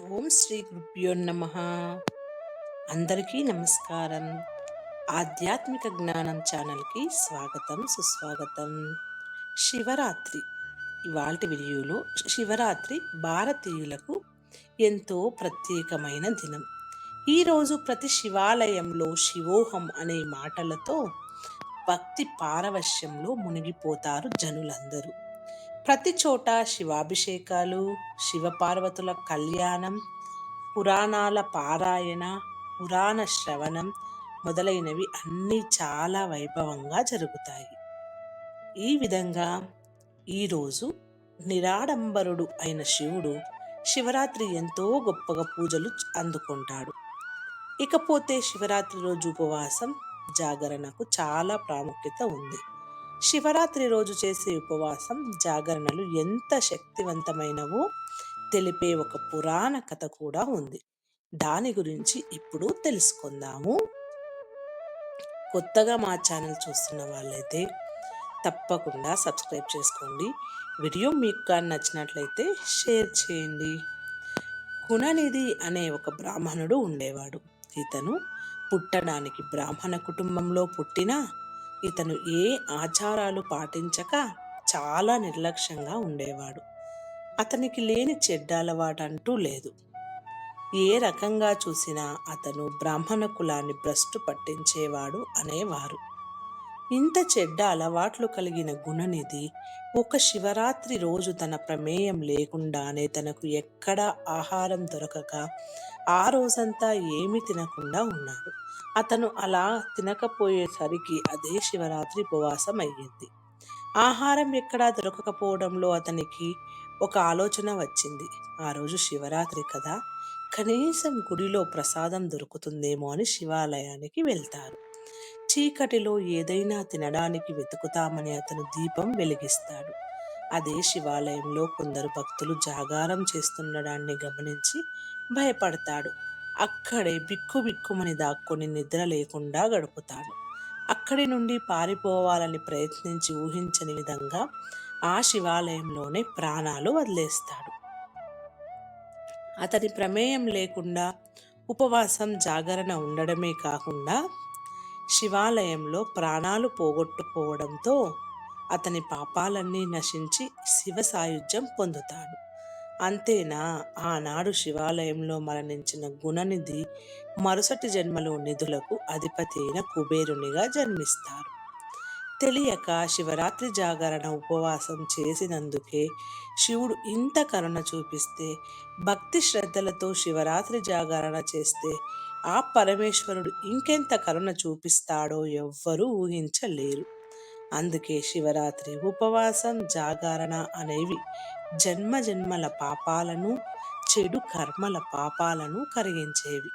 ఓం శ్రీ గురుభ్యో నమ. అందరికీ నమస్కారం. ఆధ్యాత్మిక జ్ఞానం ఛానల్కి స్వాగతం సుస్వాగతం. శివరాత్రి. ఇవాల్టి వీడియోలో శివరాత్రి భారతీయులకు ఎంతో ప్రత్యేకమైన దినం. ఈరోజు ప్రతి శివాలయంలో శివోహం అనే మాటలతో భక్తి పారవశ్యంలో మునిగిపోతారు జనులందరూ. ప్రతి చోట శివాభిషేకాలు శివపార్వతుల కళ్యాణం పురాణాల పారాయణ పురాణ శ్రవణం మొదలైనవి అన్నీ చాలా వైభవంగా జరుగుతాయి. ఈ విధంగా ఈరోజు నిరాడంబరుడు అయిన శివుడు శివరాత్రి ఎంతో గొప్పగా పూజలు అందుకుంటాడు. ఇకపోతే శివరాత్రి రోజు ఉపవాసం జాగరణకు చాలా ప్రాముఖ్యత ఉంది. శివరాత్రి రోజు చేసే ఉపవాసం జాగరణలు ఎంత శక్తివంతమైనవో తెలిపే ఒక పురాణ కథ కూడా ఉంది. దాని గురించి ఇప్పుడు తెలుసుకుందాము. కొత్తగా మా ఛానల్ చూస్తున్న వాళ్ళైతే తప్పకుండా సబ్స్క్రైబ్ చేసుకోండి. వీడియో మీకు కానీ నచ్చినట్లయితే షేర్ చేయండి. గుణనిధి అనే ఒక బ్రాహ్మణుడు ఉండేవాడు. ఇతను పుట్టడానికి బ్రాహ్మణ కుటుంబంలో పుట్టిన ఇతను ఏ ఆచారాలు పాటించక చాలా నిర్లక్ష్యంగా ఉండేవాడు. అతనికి లేని చెడ్డ అలవాటంటూ లేదు. ఏ రకంగా చూసినా అతను బ్రాహ్మణ కులాన్ని భ్రష్టు పట్టించేవాడు అనేవారు. ఇంత చెడ్డ అలవాట్లు కలిగిన గుణనిధి ఒక శివరాత్రి రోజు తన ప్రమేయం లేకుండానే తనకు ఎక్కడా ఆహారం దొరకక ఆ రోజంతా ఏమి తినకుండా ఉన్నాడు. అతను అలా తినకపోయేసరికి అదే శివరాత్రి ఉపవాసం అయ్యింది. ఆహారం ఎక్కడా దొరకకపోవడంలో అతనికి ఒక ఆలోచన వచ్చింది. ఆ రోజు శివరాత్రి కదా కనీసం గుడిలో ప్రసాదం దొరుకుతుందేమో అని శివాలయానికి వెళ్తారు. చీకటిలో ఏదైనా తినడానికి వెతుకుతామని అతను దీపం వెలిగిస్తాడు. అదే శివాలయంలో కొందరు భక్తులు జాగారం చేస్తుండడాన్ని గమనించి భయపడతాడు. అక్కడే బిక్కు బిక్కుమని దాక్కుని నిద్ర లేకుండా గడుపుతాడు. అక్కడి నుండి పారిపోవాలని ప్రయత్నించి ఊహించని విధంగా ఆ శివాలయంలోనే ప్రాణాలు వదిలేస్తాడు. అతని ప్రమేయం లేకుండా ఉపవాసం జాగరణ ఉండడమే కాకుండా శివాలయంలో ప్రాణాలు పోగొట్టుకోవడంతో అతని పాపాలన్నీ నశించి శివ సాయుధ్యం పొందుతాడు. అంతేనా? ఆనాడు శివాలయంలో మరణించిన గుణనిధి మరుసటి జన్మలో నిధులకు అధిపతి అయిన కుబేరునిగా జన్మిస్తారు. తెలియక శివరాత్రి జాగరణ ఉపవాసం చేసినందుకే శివుడు ఇంత కరుణ చూపిస్తే భక్తి శ్రద్ధలతో శివరాత్రి జాగరణ చేస్తే ఆ పరమేశ్వరుడు ఇంకెంత కరుణ చూపిస్తాడో ఎవ్వరూ ఊహించలేరు. అందుకే శివరాత్రి ఉపవాసం జాగరణ అనేవి జన్మ జన్మల పాపాలను చెడు కర్మల పాపాలను కరిగించేవి.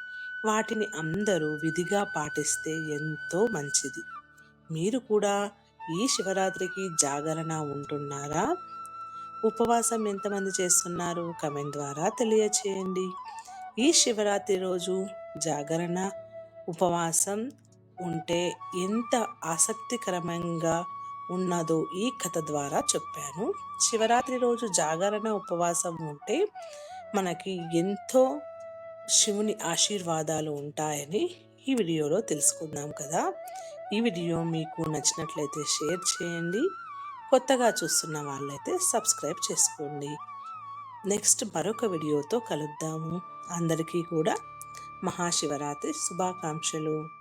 వాటిని అందరూ విధిగా పాటిస్తే ఎంతో మంచిది. మీరు కూడా ఈ శివరాత్రికి జాగరణ ఉంటున్నారా? ఉపవాసం ఎంతమంది చేస్తున్నారు? కమెంట్ ద్వారా తెలియచేయండి. ఈ శివరాత్రి రోజు జాగరణ ఉపవాసం ఉంటే ఎంత ఆసక్తికరంగా ఉన్నదో ఈ కథ ద్వారా చెప్పాను. శివరాత్రి రోజు జాగరణ ఉపవాసం ఉంటే మనకి ఎంతో శివుని ఆశీర్వాదాలు ఉంటాయని ఈ వీడియోలో తెలుసుకుందాం కదా. ఈ వీడియో మీకు నచ్చినట్లయితే షేర్ చేయండి. కొత్తగా చూస్తున్న వాళ్ళైతే సబ్స్క్రైబ్ చేసుకోండి. నెక్స్ట్ మరొక వీడియోతో కలుద్దాము. అందరికీ కూడా మహాశివరాత్రి శుభాకాంక్షలు.